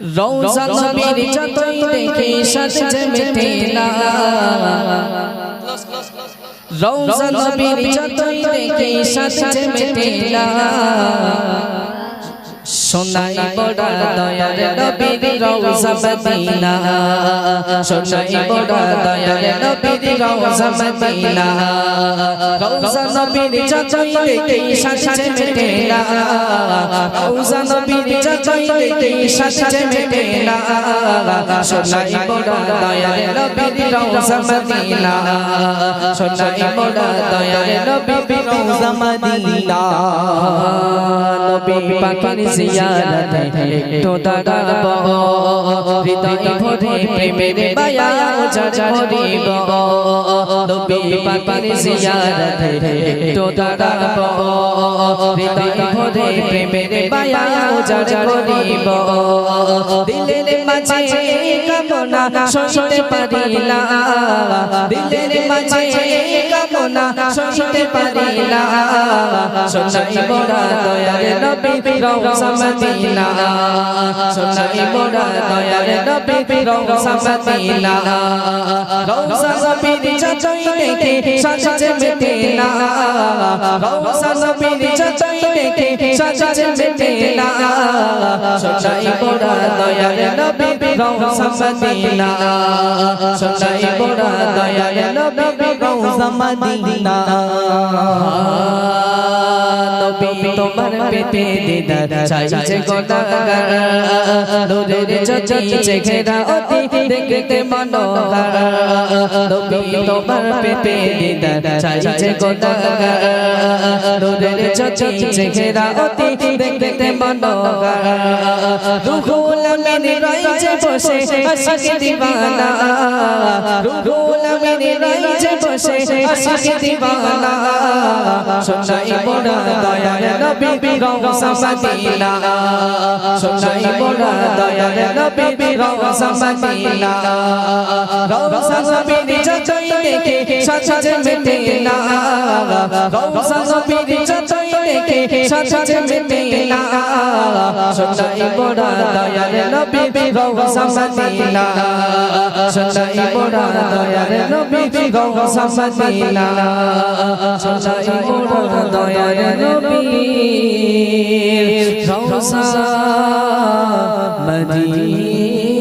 রওজা নবীর যতই দেখে সাজে মেটে না রওজা নবীর যতই দেখে সাজে মেটে না সোনাই বড়া দয়ার নবীর রওজা মদিনা। সোনাই বড়া দয়ার নবীর রওজা মদিনা। রওজা নবীর যতই দেখি সাজে মেটে না রওজা নবীর যতই দেখি সাজে মেটে না সোনাই বড়া দয়ার নবীর রওজা মদিনা। সোনাই বড়া দয়ার নবীর রওজা মদিনা। নবী পাকের জিয়ারতে একটু দাঁড়াবো হৃদয় ভরে প্রেমের মায়া উজাড় নবী পাকের জিয়ারতে একটু দাঁড়াবো হৃদয় ভরে প্রেমের মায়া উজাড় দিলের মাঝে কামনা সইতে পারি দিলের মাঝে কামনা সইতে পারি না সোনাই মোরা দয়ার নবী রওজা মদিনা সোনাই মোরা দয়ার নবী রওজা মদিনা রওজা নবীর যতই দেখে সাজে মেটে না রওজা নবীর যতই দেখে সাজে মেটে না সোনাই নবী রওজা মদিনা সোনাই মোরা দয়ার নবী রওজা মদিনা তোমার পেটে দিদার চাইছে গোনাগার। নূরের চচিছে ঘেরা অতি দেখতে মনোহর। নবী তোমার পেটে দিদার চাইছে গোনাগার। নূরের চচিছে ঘেরা অতি দেখতে মনোহর। রুহুল আমিন রইছে বসে, আশিক দিওয়ানা রুহুল আমিন রইছে বসে, আশিক দিওয়ানা সোনাই মোরা দয়ার নবী রওজা মদিনা সোনাই মোরা দয়ার নবী রওজা মদিনা রওজা নবীর যতই দেখে সাজে মেটে না। রওজা নবীর যতই দেখে সাজে মেটে না। সোনাই মোরা দয়ার নবী রওজা মদিনা সোনাই মোরা দয়ার নবী রওজা মদিনা সোনাই মোরা দয়ার নবী রওজা মদিনা